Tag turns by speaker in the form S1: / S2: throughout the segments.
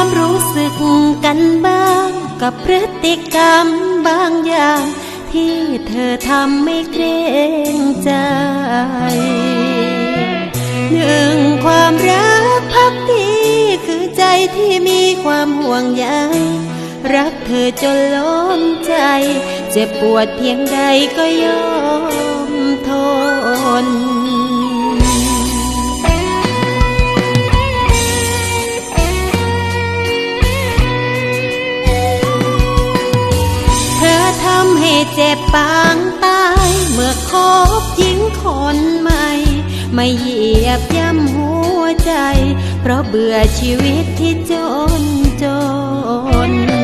S1: ความรู้สึกกันบ้าง กับพฤติกรรมบางอย่าง ที่เธอทำไม่เกรงใจหนึ่งความรักพักดีคือใจที่มีความห่วงใยรักเธอจนล้นใจ เจ็บปวดเพียงใดก็ยอมทน เจ็บปางตายเมื่อคบหญิงคนใหม่ ไม่เหยียบย่ำหัวใจ เพราะเบื่อชีวิตที่จนจน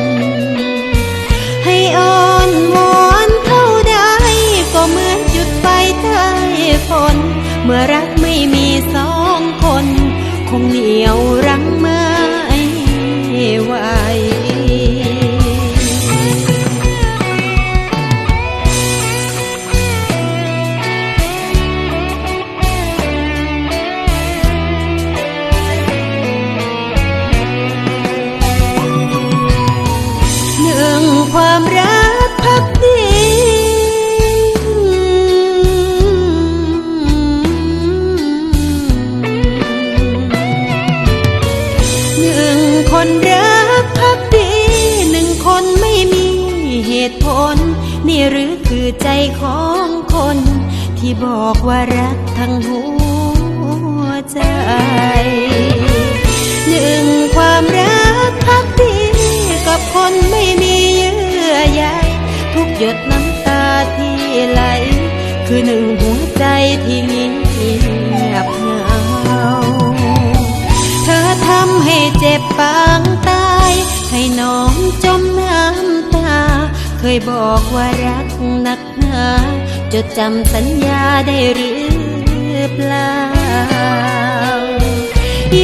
S1: นี่หรือคือใจของคน ที่บอกว่ารักทั้งหัวใจ หนึ่งความรักพักดีกับคนไม่มีเยื่อใยทุกหยดน้ำตาที่ไหล คือหนึ่งหัวใจที่เงียบเหงาเธอทำให้เจ็บ บอกว่ารักหนักหนาจดจำสัญญาได้หรือเปล่า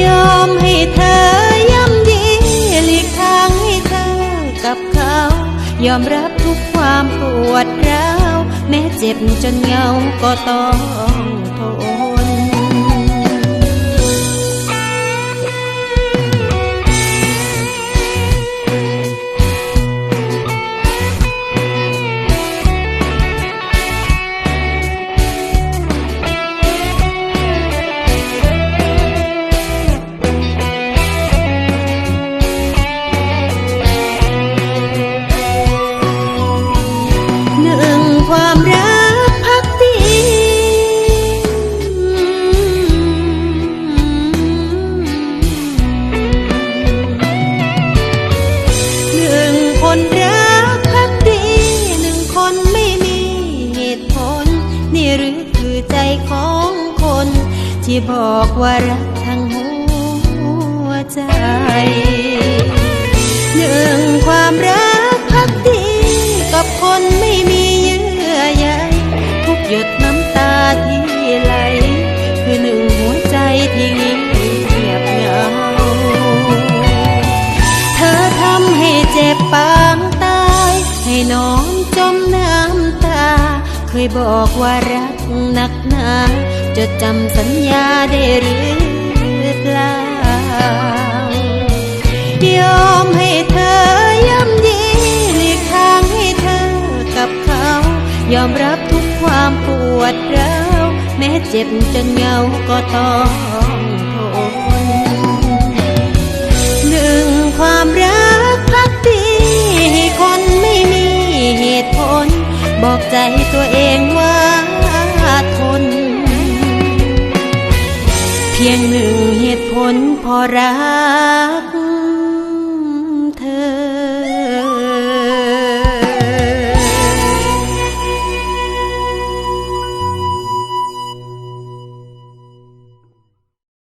S1: ยอมให้เธอย่ำดีหลีกทางให้เธอกับเขา ยอมรับทุกความปวดร้าว แม้เจ็บจนเหงาก็ต้อง ที่บอกว่ารักทั้งหัวใจหนึ่งความรักพักดีกับคนไม่มีเยื่อใยทุกหยดน้ำตาที่ไหล คือหนึ่งหัวใจที่เงียบเหงา เธอทำให้เจ็บปางตาย ให้น้องจมน้ำตา เคยบอกว่ารักหนักหนา จดจำสัญญาได้หรือเปล่ายอมให้เธอย่ำยีหลีกทางให้เธอกับเขา ยอมรับทุกความปวดร้าวแม้เจ็บจนเหงาก็ต้องทนหนึ่งความรักพักดีคนไม่มีเหตุผล บอกใจตัวเองว่า พียงหนึ่งเหตุผลพอรัก